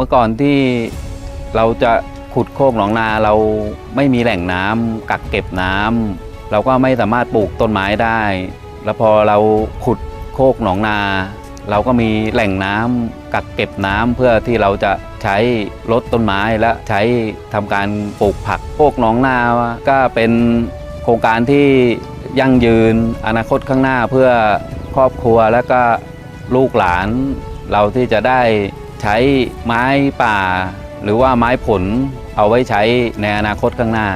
มื่อก่อนที่เราจะขุดโคกหนองนาเราไม่มีแหล่งน้ำกักเก็บน้ำเราก็ไม่สามารถปลูกต้นไม้ได้ แล้วพอเราขุดโคกหนองนา เราก็มีแหล่งน้ำกักเก็บน้ำเพื่อที่เราจะใช้ลดต้นไม้และใช้ทำการปลูกผักโคกหนองนาก็เป็นโครงการที่ยั่งยืนอนาคตข้างหน้าเพื่อครอบครัวและก็ลูกหลานเราที่จะได้ ใช้ไม้ป่าหรือว่าไม้ผลเอาไว้ใช้ในอนาคตข้างหน้า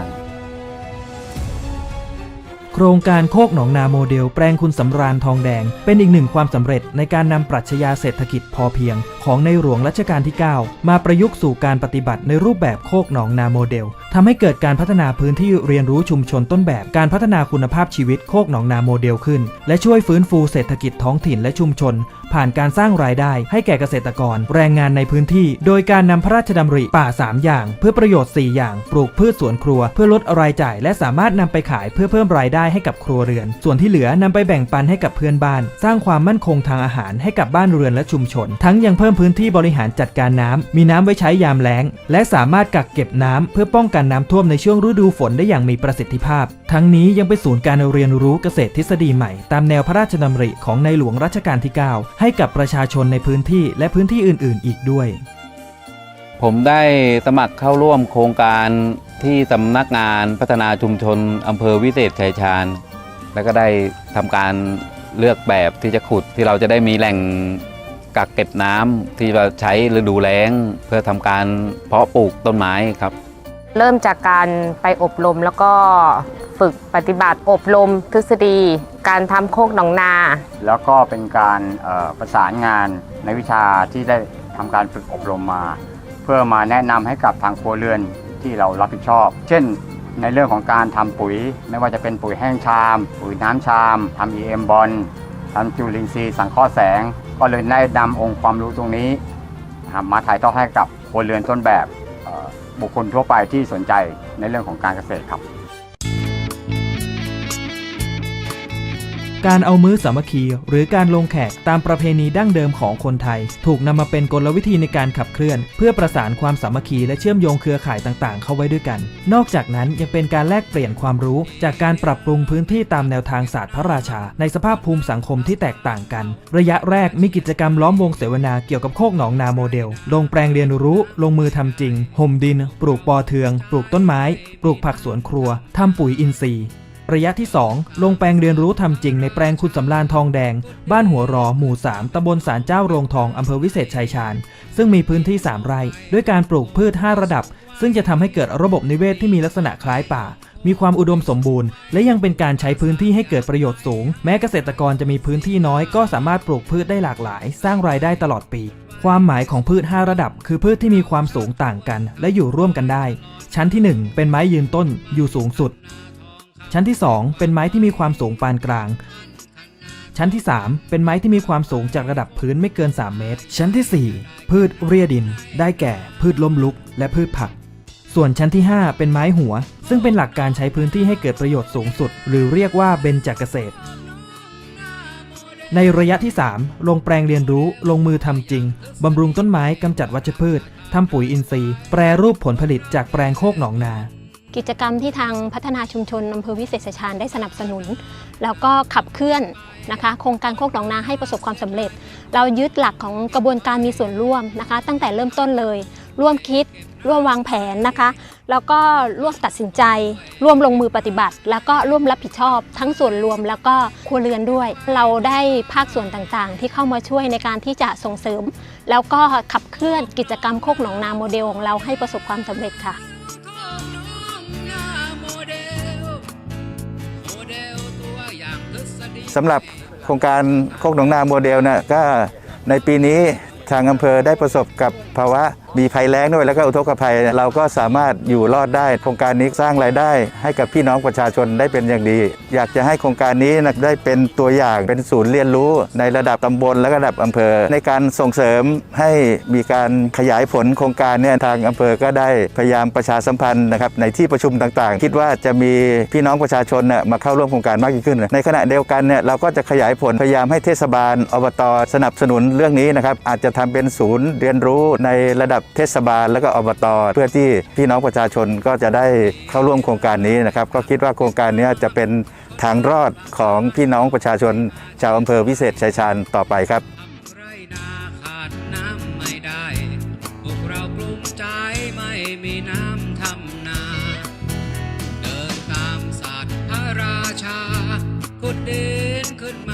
โครงการโคกหนองนาโมเดลแปลงคุณสำราญทองแดง เป็นอีกหนึ่งความสำเร็จในการนำปรัชญาเศรษฐกิจพอเพียง ของในหลวงรัชกาลที่ 9 มาประยุกต์สู่การปฏิบัติในรูปแบบโคกหนองนาโมเดลทำให้เกิดการพัฒนาพื้นที่เรียนรู้ชุมชนต้นแบบการพัฒนาคุณภาพชีวิตโคกหนองนาโมเดลขึ้น และช่วยฟื้นฟูเศรษฐกิจท้องถิ่นและชุมชน ผ่านการสร้างรายได้ ให้แก่เกษตรกร แรงงานในพื้นที่ โดยการนำพระราชดำริป่า 3 อย่าง เพื่อประโยชน์ 4 อย่าง ปลูกพืชสวนครัว เพื่อลดรายจ่าย และสามารถนำไปขายเพื่อเพิ่มรายได้ให้กับครัวเรือน ส่วนที่เหลือนำไปแบ่งปันให้กับเพื่อนบ้าน สร้างความมั่นคงทางอาหารให้กับบ้านเรือนและชุมชน ทั้งยังเพิ่มพื้นที่บริหารจัดการน้ำมีน้ำไว้ใช้ยามแล้ง และสามารถกักเก็บน้ำเพื่อป้องกันน้ำท่วมในช่วงฤดูฝนได้อย่างมีประสิทธิภาพ ทั้งนี้ยังเป็นศูนย์การเรียนรู้เกษตรทฤษฎีใหม่ ตามแนวพระราชดำริของในหลวงรัชกาลที่ 9 ให้กับประชาชนในพื้นที่และพื้นที่อื่น ๆ อีกด้วย ผมได้สมัครเข้าร่วมโครงการ ที่สำนักงานพัฒนาชุมชนอำเภอวิเศษชัยชาญ แล้วก็ได้ทำการเลือกแบบที่จะขุดที่เราจะได้มีแหล่งกักเก็บน้ำที่เราใช้ฤดูแล้ง เพื่อทำการเพาะปลูกต้นไม้ครับ เริ่มจากการไปอบรมแล้วก็ฝึกปฏิบัติอบรมทฤษฎี การทำโคกหนองนา แล้วก็เป็นการเอ่อประสานงานในวิชาที่ได้ทำการฝึกอบรมมา เพื่อมาแนะนำให้กับทางครัวเรือน ที่เรารับผิดชอบ เช่น ในเรื่องของการทำปุ๋ย ไม่ว่าจะเป็นปุ๋ยแห้งชาม ปุ๋ยน้ำชามทำ EM บอลทำจุลินทรีย์สังเคราะห์แสง ก็เลยได้นำองค์ความรู้ตรงนี้ มาถ่ายทอดให้กับคนเรือนต้นแบบบุคคลทั่วไปที่สนใจในเรื่องของการเกษตรครับ การเอามื้อสามัคคี หรือการลงแขกตามประเพณีดั้งเดิมของคนไทย ถูกนำมาเป็นกลวิธีในการขับเคลื่อน เพื่อประสานความสามัคคีและเชื่อมโยงเครือข่ายต่างๆ เข้าไว้ด้วยกัน นอกจากนั้นยังเป็นการแลกเปลี่ยนความรู้ จากการปรับปรุงพื้นที่ตามแนวทางศาสตร์พระราชา ในสภาพภูมิสังคมที่แตกต่างกัน ระยะแรกมีกิจกรรมล้อมวงเสวนาเกี่ยวกับโคกหนองนาโมเดล ลงแปลงเรียนรู้ ลงมือทำจริงห่มดิน ปลูกปอเทือง ปลูกต้นไม้ ปลูกผักสวนครัวทำปุ๋ยอินทรีย์ ระยะที่ 2 ลงแปลงเรียนรู้ทำจริงในแปลงคุณสำรานทองแดง บ้านหัวรอ หมู่ 3ตำบลสารเจ้าโรงทองอำเภอวิเศษชัยชาญ ซึ่งมีพื้นที่ 3 ไร่ ด้วยการปลูกพืช 5 ระดับ ซึ่งจะทำให้เกิดระบบนิเวศที่มีลักษณะคล้ายป่า มีความอุดมสมบูรณ์ และยังเป็นการใช้พื้นที่ให้เกิดประโยชน์สูง แม้เกษตรกรจะมีพื้นที่น้อยก็สามารถปลูกพืชได้หลากหลาย สร้างรายได้ตลอดปี ความหมายของพืช 5 ระดับ คือพืชที่มีความสูงต่างกัน และอยู่ร่วมกันได้ ชั้นที่ 1 เป็นไม้ยืนต้นอยู่สูงสุด ชั้นที่ 2 เป็นไม้ที่มีความสูงปานกลาง ชั้นที่ 3 เป็นไม้ที่มีความสูงจากระดับพื้นไม่เกิน 3 เมตร ชั้นทีสี่ 4 พืชเรียดิน ได้แก่ พืชล้มลุก และพืชผัก ส่วนชั้นที่ 5 เป็นไม้หัว ซึ่งเป็นหลักการใช้พื้นที่ให้เกิดประโยชน์สูงสุด หรือเรียกว่าเบญจกเกษตรในระยะที่ 3 ลงแปลงเรียนรู้ ลงมือทำจริง บำรุงต้นไม้ กำจัดวัชพืช ทำปุ๋ยอินทรีย์ แปรรูปผลผลิตจากแปลงโคกหนองนา กิจกรรมที่ทางพัฒนาชุมชนอำเภอวิเศษชาญได้สนับสนุน แล้วก็ขับเคลื่อนนะคะ โครงการโคกหนองนาให้ประสบความสำเร็จ เรายึดหลักของกระบวนการมีส่วนร่วมนะคะ ตั้งแต่เริ่มต้นเลย ร่วมคิด ร่วมวางแผนนะคะ แล้วก็ร่วมตัดสินใจ ร่วมลงมือปฏิบัติ แล้วก็ร่วมรับผิดชอบ ทั้งส่วนรวมแล้วก็ครัวเรือนด้วย เราได้ภาคส่วนต่างๆ ที่เข้ามาช่วยในการที่จะส่งเสริม แล้วก็ขับเคลื่อนกิจกรรมโคกหนองนาโมเดลของเราให้ประสบความสำเร็จค่ะ สำหรับโครงการโคกหนองนาโมเดลนะก็ในปีนี้ทางอำเภอได้ประสบกับภาวะ มีภัยแล้งด้วยแล้วก็อุทกภัย เราก็สามารถอยู่รอดได้ โครงการนี้สร้างรายได้ ให้กับพี่น้องประชาชนได้เป็นอย่างดี อยากจะให้โครงการนี้นะได้เป็นตัวอย่างเป็นศูนย์เรียนรู้ ในระดับตำบลและระดับอำเภอ ในการส่งเสริมให้มีการขยายผลโครงการเนี่ยทางอำเภอก็ได้พยายามประชาสัมพันธ์นะครับในที่ประชุมต่างๆ คิดว่าจะมีพี่น้องประชาชนน่ยมาเข้าร่วมโครงการมากยิ่งขึ้น ในขณะเดียวกันเนี่ยเราก็จะขยายผลพยายามให้เทศบาลอบตสนับสนุนเรื่องนี้นะครับอาจจะทำเป็นศูนย์เรียนรู้ในระดับเทศบาลแล้วก็อบตเพื่อที่พี่น้องประชาชนก็จะได้เข้าร่วมโครงการนี้นะครับ ก็คิดว่าโครงการนี้จะเป็นทางรอดของพี่น้องประชาชน ชาวอำเภอวิเศษชัยชาญต่อไปครับขาดน้ำไม่ได้พวกเรากลุ้มใจไม่มีน้ำทำนาเดินตามศาสตร์พระราชาขุดดินขึ้นมา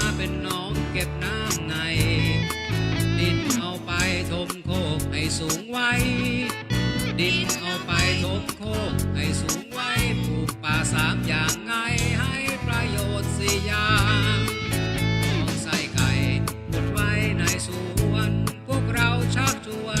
ไปยกโคให้สูงไว้ปลูกป่าสามอย่างไงให้ประโยชน์สี่อย่างของใส่ไก่หมดไว้ในสวน พวกเราชักชวน